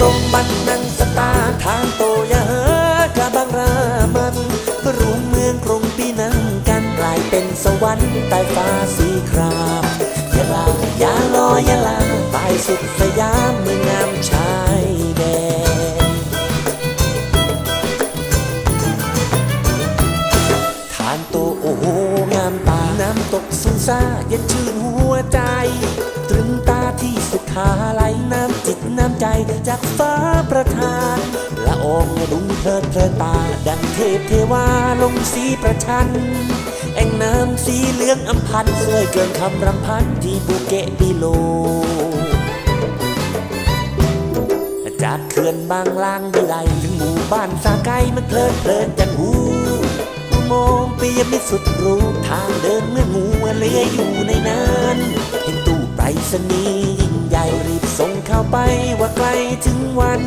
ตงบันนังสตาทางโตยะเฮกะบังรามันรวมเมืองกรุงปีนังกันกลายเป็นสวรรค์ใต้ฟ้าสีครามยะลายาลอยะลาใต้สุดสยามเมืองงามชายแดนทานโตโอ้โหงามตาน้ำตกสุนซาเย็นชื่นหัวใจ ตรึงตาที่สุขาไหลน้ำ จิตน้ำใจจากฟ้าประทานละองรุงเพลิดเพลินตา ดังเทพเทวาลงสีประชัน แอ่งน้ำสีเหลืองอำพันสวยเกินคำรำพันที่ภูเก็ตบิโลจากเขื่อนบางลางวิไลถึงหมู่บ้านสาไกมันเพลิดเพลินจันหูอุโมงค์ปียมิตรสุดรู้ทางเดินเมื่องูเลื้อยอยู่ในนั้น เห็นตู้ไปรษณีย์ยิ่งใหญ่ ไปว่าไกลถึงวัน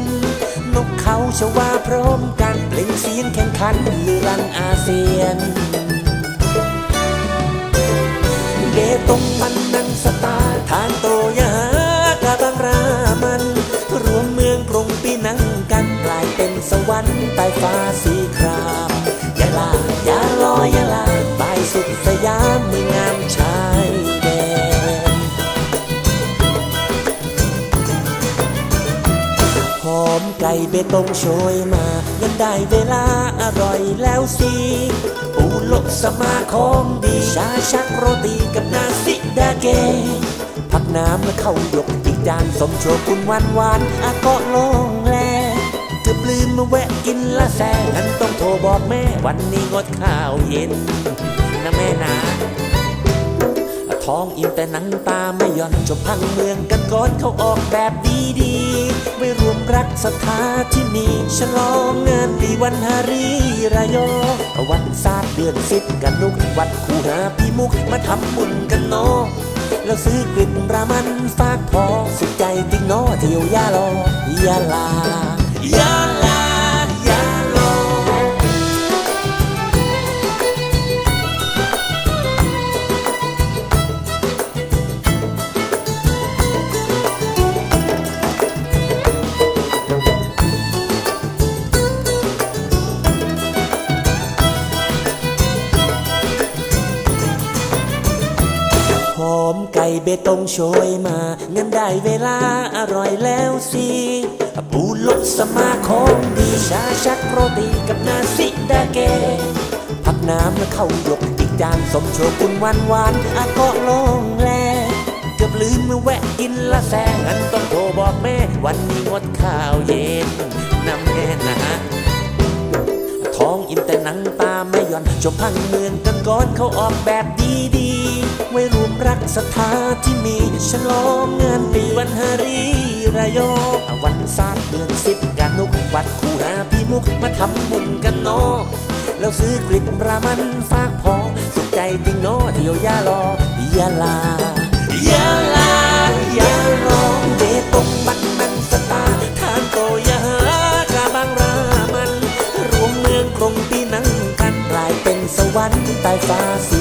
นกเขาชวาพร้อมกันเปล่งเสียงแข่งขันลือรันอาเซียน เดตงมันนังสตาทานโตยากาบังรามัน รวมเมืองกรุงปีนังกันกลายเป็นสวรรค์ใต้ฟ้าสี เบตงโชยมา ยันได้เวลาอร่อยแล้วสิปูลกสมาของดีชาชักโรตีกับนาซิดาเกผักน้ำและข้าวยกอีกจานสมโชกุนหวานหวานอาก็ลงแลเกือบลืมมาแวะกินละแซงนั้นต้องโทรบอกแม่วันนี้งดข้าวเย็นนะแม่นะ ท้องอิ่มแต่หนังตาไม่ย่อนจบพังเมืองกันก่อนเขาออกแบบดีๆไม่รวมรักศรัทธาที่มีฉลองงานปีวันฮารีรายอวันศาสตร์เดือนสิบกันนุกวัดคูหาปีมุกมาทำบุญกันเนาะแล้วซื้อกลิ่นรามันฝากพอสุดใจติ๊งเนอเที่ยวยาลอยาลา ก่เบตงโชยมางั้นได้เวลาอร่อยแล้วสิปูลดสมาของดีชาชักโรตีกับนาซิดาเกผักน้ำและข้าวยกอีกจานสมโชกุนหวานหวานอาก็ลงแลเกือบลืมมาแวะกินละแซงงั้นต้องโทรบอกแม่ วันนี้งดข้าวเย็นน้ำแม่นะท้องอิ่มแต่หนังตาไม่หย่อนจมพังเมืองกันก่อนเขาออกแบบดีๆ ไว้รวมรักศรัทธาที่มีฉลองงานปีวันฮารีรายอวันศาสตร์เดือนสิบกันนุกวัดคูหาพี่มุกมาทำบุญกันนาะแล้วซื้อกลิ่นรามันฝากพอสุขใจจริงเนาะเที่ยวยาลอยาลายาลายาลองเดตงบันนันสตาทานโตยากาบังรามัน รวมเมืองกรุงปีนังกันกลายเป็นสวรรค์ใต้ฟ้าสี